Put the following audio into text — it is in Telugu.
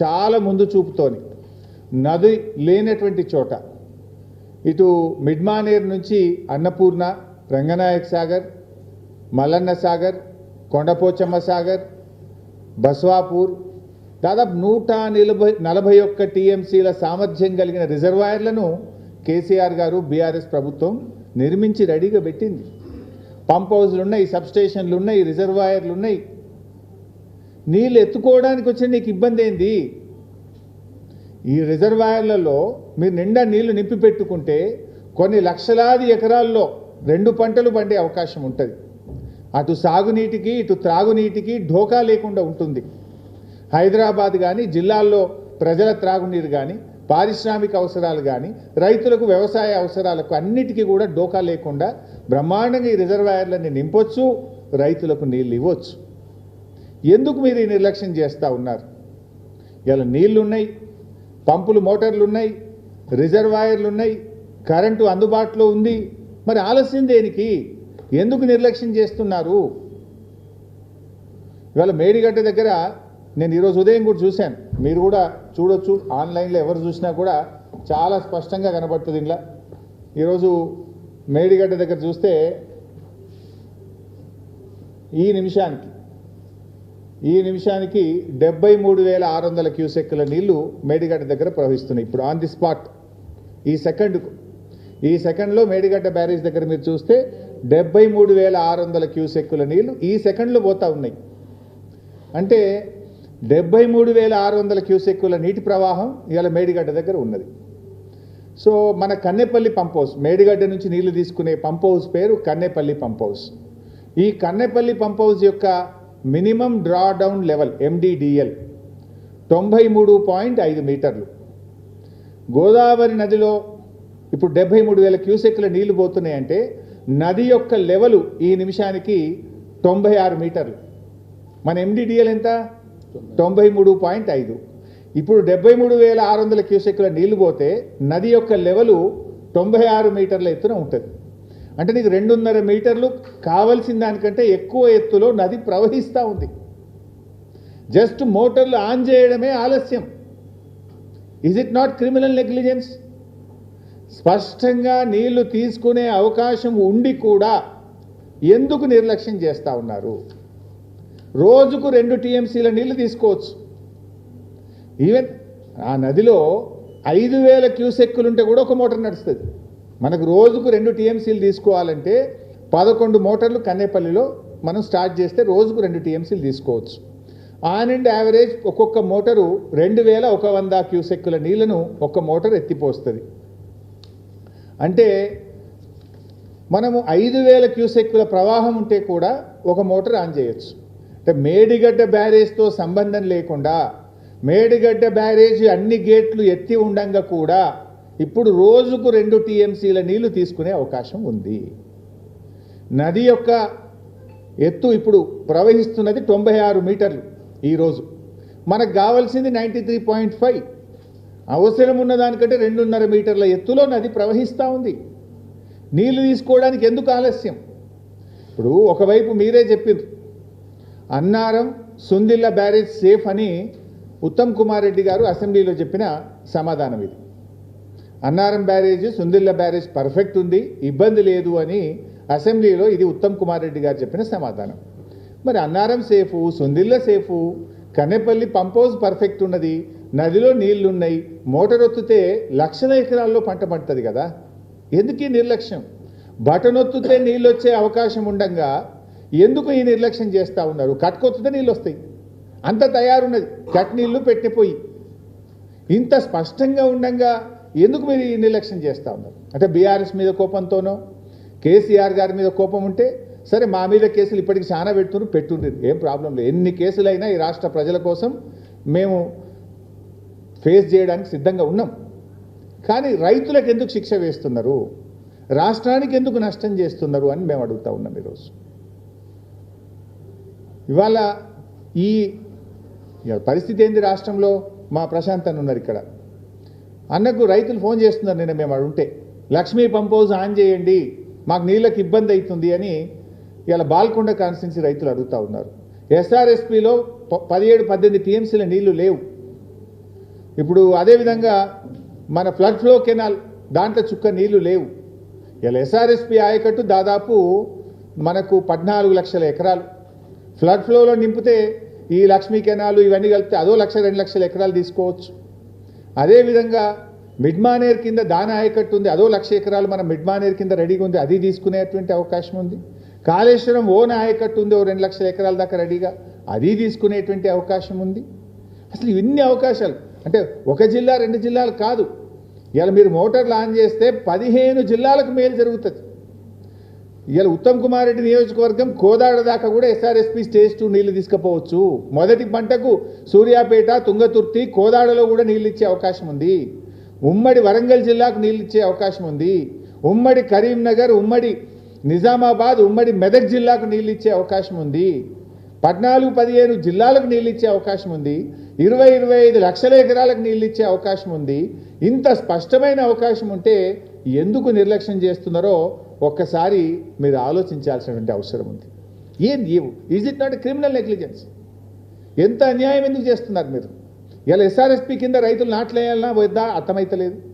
చాలా ముందు చూపుతోని నది లేనటువంటి చోట. ఇటు మిడ్మానేర్ నుంచి అన్నపూర్ణ రంగనాయక్ సాగర్ మల్లన్న సాగర్ కొండపోచమ్మ సాగర్ బస్వాపూర్ దాదాపు నూట నలభై నలభై ఒక్క టీఎంసీల సామర్థ్యం కలిగిన రిజర్వాయర్లను కేసీఆర్ గారు బీఆర్ఎస్ ప్రభుత్వం నిర్మించి రెడీగా పెట్టింది. పంప్ హౌస్లు ఉన్నాయి సబ్స్టేషన్లు ఉన్నాయి రిజర్వాయర్లు ఉన్నాయి నీళ్ళు ఎత్తుకోవడానికి వచ్చిన నీకు ఇబ్బంది ఏంది? ఈ రిజర్వాయర్లలో మీరు నిండా నీళ్ళు నింపి పెట్టుకుంటే కొన్ని లక్షలాది ఎకరాల్లో రెండు పంటలు పండే అవకాశం ఉంటుంది. అటు సాగునీటికి ఇటు త్రాగునీటికి ఢోకా లేకుండా ఉంటుంది. హైదరాబాద్ కానీ జిల్లాల్లో ప్రజల త్రాగునీరు కానీ పారిశ్రామిక అవసరాలు కానీ రైతులకు వ్యవసాయ అవసరాలకు అన్నిటికీ కూడా డోకా లేకుండా బ్రహ్మాండంగా ఈ రిజర్వాయర్లని నింపొచ్చు రైతులకు నీళ్ళు ఇవ్వచ్చు. ఎందుకు మీరు ఈ నిర్లక్ష్యం చేస్తూ ఉన్నారు? ఇలా నీళ్ళున్నాయి పంపులు మోటార్లు ఉన్నాయి రిజర్వాయర్లు ఉన్నాయి కరెంటు అందుబాటులో ఉంది. మరి ఆలస్యం దేనికి? ఎందుకు నిర్లక్ష్యం చేస్తున్నారు? ఇవాళ మేడిగడ్డ దగ్గర నేను ఈరోజు ఉదయం కూడా చూశాను. మీరు కూడా చూడొచ్చు. ఆన్లైన్లో ఎవరు చూసినా కూడా చాలా స్పష్టంగా కనబడుతుంది ఇలా ఈరోజు మేడిగడ్డ దగ్గర చూస్తే ఈ నిమిషానికి ఈ నిమిషానికి డెబ్బై మూడు వేల ఆరు వందల క్యూసెక్కుల నీళ్ళు మేడిగడ్డ దగ్గర ప్రవహిస్తున్నాయి. ఇప్పుడు ఆన్ ది స్పాట్ ఈ సెకండ్కు ఈ సెకండ్లో మేడిగడ్డ బ్యారేజ్ దగ్గర మీరు చూస్తే డెబ్బై మూడు వేల ఆరు వందల క్యూసెక్కుల నీళ్ళు ఈ సెకండ్లో పోతూ ఉన్నాయి. అంటే డెబ్బై మూడు వేల ఆరు వందల క్యూసెక్కుల నీటి ప్రవాహం ఇవాళ మేడిగడ్డ దగ్గర ఉన్నది. సో మన కన్నెపల్లి పంప్ హౌస్ మేడిగడ్డ నుంచి నీళ్ళు తీసుకునే పంప్ హౌస్ పేరు కన్నెపల్లి పంప్ హౌస్ ఈ కన్నెపల్లి పంప్ హౌస్ యొక్క minimum draw down level MDDL తొంభై మూడు పాయింట్ ఐదు మీటర్లు. గోదావరి నదిలో ఇప్పుడు డెబ్బై మూడు వేల క్యూసెక్ల నీళ్ళు పోతున్నాయంటే నది యొక్క లెవెలు ఈ నిమిషానికి తొంభై ఆరు మీటర్లు. మన ఎండిడిఎల్ ఎంత? తొంభై మూడు పాయింట్ ఐదు. ఇప్పుడు డెబ్బై మూడు వేల ఆరు వందల క్యూసెక్ల నీళ్ళు పోతే నది యొక్క లెవెలు తొంభై ఆరు మీటర్ల ఎత్తున ఉంటుంది. అంటే నీకు రెండున్నర మీటర్లు కావలసిన దానికంటే ఎక్కువ ఎత్తులో నది ప్రవహిస్తూ ఉంది. జస్ట్ మోటార్లు ఆన్ చేయడమే ఆలస్యం. Is it not criminal negligence స్పష్టంగా నీళ్ళు తీసుకునే అవకాశం ఉండి కూడా ఎందుకు నిర్లక్ష్యం చేస్తూ ఉన్నారు? రోజుకు రెండు టీఎంసీల నీళ్ళు తీసుకోవచ్చు. ఈవెన్ ఆ నదిలో ఐదు వేల క్యూసెక్కులుంటే కూడా ఒక మోటార్ నడుస్తుంది. మనకు రోజుకు రెండు టీఎంసీలు తీసుకోవాలంటే పదకొండు మోటార్లు కన్నేపల్లిలో మనం స్టార్ట్ చేస్తే రోజుకు రెండు టీఎంసీలు తీసుకోవచ్చు. ఆన్ అండ్ యావరేజ్ ఒక్కొక్క మోటారు రెండు వేల ఒక వంద క్యూసెక్కుల నీళ్ళను ఒక్క మోటార్ ఎత్తిపోస్తుంది. అంటే మనము ఐదు వేల క్యూసెక్కుల ప్రవాహం ఉంటే కూడా ఒక మోటార్ ఆన్ చేయొచ్చు. అంటే మేడిగడ్డ బ్యారేజ్తో సంబంధం లేకుండా మేడిగడ్డ బ్యారేజ్ అన్ని గేట్లు ఎత్తి ఉండంగా కూడా ఇప్పుడు రోజుకు రెండు టీఎంసీల నీళ్ళు తీసుకునే అవకాశం ఉంది. నది యొక్క ఎత్తు ఇప్పుడు ప్రవహిస్తున్నది తొంభై ఆరు మీటర్లు ఈరోజు మనకు కావాల్సింది నైంటీ త్రీ పాయింట్ ఫైవ్. అవసరం ఉన్న దానికంటే రెండున్నర మీటర్ల ఎత్తులో నది ప్రవహిస్తూ ఉంది. నీళ్ళు తీసుకోవడానికి ఎందుకు ఆలస్యం? ఇప్పుడు ఒకవైపు మీరే చెప్పిండ్రు అన్నారం సుందిల్ల బ్యారేజ్ సేఫ్ అని ఉత్తమ్ కుమార్ రెడ్డి గారు అసెంబ్లీలో చెప్పిన సమాధానం ఇది. Annaram barrage Sundilla barrage perfect ఉంది ఇబ్బంది లేదు అని అసెంబ్లీలో ఇది ఉత్తమ్ కుమార్ రెడ్డి గారు చెప్పిన సమాధానం. మరి Annaram safe Sundilla safe Kannepalli pump house perfect ఉన్నది నదిలో నీళ్ళున్నాయి మోటార్ ఒత్తితే లక్షల ఎకరాల్లో పంట పండుతుంది కదా. ఎందుకు నిర్లక్ష్యం? బటనొత్తితే నీళ్ళు వచ్చే అవకాశం ఉండంగా ఎందుకు ఈ నిర్లక్ష్యం చేస్తూ ఉన్నారు? కట్టుకొత్తితే నీళ్ళు వస్తాయి అంత తయారున్నది. కట్ నీళ్ళు పెట్టిపోయి. ఇంత స్పష్టంగా ఉండంగా ఎందుకు మీరు ఈ నిర్లక్ష్యం చేస్తూ ఉన్నారు? అంటే బీఆర్ఎస్ మీద కోపంతోనో కేసీఆర్ గారి మీద కోపం ఉంటే సరే మా మీద కేసులు ఇప్పటికి చాలా పెడుతున్నారు పెట్టుండ్రు ఏం ప్రాబ్లం లేదు. ఎన్ని కేసులైనా ఈ రాష్ట్ర ప్రజల కోసం మేము ఫేస్ చేయడానికి సిద్ధంగా ఉన్నాం. కానీ రైతులకు ఎందుకు శిక్ష వేస్తున్నారు? రాష్ట్రానికి ఎందుకు నష్టం చేస్తున్నారు అని మేము అడుగుతా ఉన్నాం ఈరోజు. ఇవాళ ఈ పరిస్థితి ఏంది? రాష్ట్రంలో మా ప్రశాంత్ అని ఉన్నారు ఇక్కడ. అన్నకు రైతులు ఫోన్ చేస్తున్నారు నిన్న మేము అడుంటే లక్ష్మీ పంప్ హౌస్ ఆన్ చేయండి మాకు నీళ్ళకి ఇబ్బంది అవుతుంది అని ఇలా బాల్కొండ కాన్స్టిట్యున్సీ రైతులు అడుగుతూ ఉన్నారు. ఎస్ఆర్ఎస్పిలో పదిహేడు పద్దెనిమిది టీఎంసీల నీళ్ళు లేవు. ఇప్పుడు అదేవిధంగా మన ఫ్లడ్ ఫ్లో కెనాల్ దాంట్లో చుక్క నీళ్ళు లేవు. ఇలా ఎస్ఆర్ఎస్పి ఆయకట్టు దాదాపు మనకు పద్నాలుగు లక్షల ఎకరాలు. ఫ్లడ్ ఫ్లోలో నింపితే ఈ లక్ష్మీ కెనాలు ఇవన్నీ కలిపితే అదో లక్ష రెండు లక్షల ఎకరాలు తీసుకోవచ్చు. అదేవిధంగా మిడ్మానేర్ కింద దాన ఆయకట్టు ఉంది అదో లక్ష ఎకరాలు మన మిడ్మానేర్ కింద రెడీగా ఉంది అది తీసుకునేటువంటి అవకాశం ఉంది. కాళేశ్వరం ఓన ఆయకట్టు ఉంది ఓ రెండు లక్షల ఎకరాల దాకా రెడీగా అది తీసుకునేటువంటి అవకాశం ఉంది. అసలు ఇన్ని అవకాశాలు అంటే ఒక జిల్లా రెండు జిల్లాలు కాదు. ఇలా మీరు మోటార్లు ఆన్ చేస్తే పదిహేను జిల్లాలకు మేలు జరుగుతుంది. ఇవాళ ఉత్తమ్ కుమార్ రెడ్డి నియోజకవర్గం కోదాడ దాకా కూడా ఎస్ఆర్ఎస్పి స్టేజ్ టూ నీళ్ళు తీసుకుపోవచ్చు. మొదటి పంటకు సూర్యాపేట తుంగతుర్తి కోదాడలో కూడా నీళ్ళు ఇచ్చే అవకాశం ఉంది. ఉమ్మడి వరంగల్ జిల్లాకు నీళ్ళు ఇచ్చే అవకాశం ఉంది. ఉమ్మడి కరీంనగర్ ఉమ్మడి నిజామాబాద్ ఉమ్మడి మెదక్ జిల్లాకు నీళ్ళు ఇచ్చే అవకాశం ఉంది. పద్నాలుగు పదిహేను జిల్లాలకు నీళ్ళు ఇచ్చే అవకాశం ఉంది. ఇరవై ఇరవై ఐదు లక్షల ఎకరాలకు నీళ్ళు ఇచ్చే అవకాశం ఉంది. ఇంత స్పష్టమైన అవకాశం ఉంటే ఎందుకు నిర్లక్ష్యం చేస్తున్నారో ఒక్కసారి మీరు ఆలోచించాల్సినటువంటి అవసరం ఉంది. ఏంది is it not criminal negligence ఎంత అన్యాయం ఎందుకు చేస్తున్నారు మీరు? ఇలా ఎస్ఆర్ఎస్పి కింద రైతులు నాట్లేయాలన్నా వద్దా? అర్థమైతలేదు.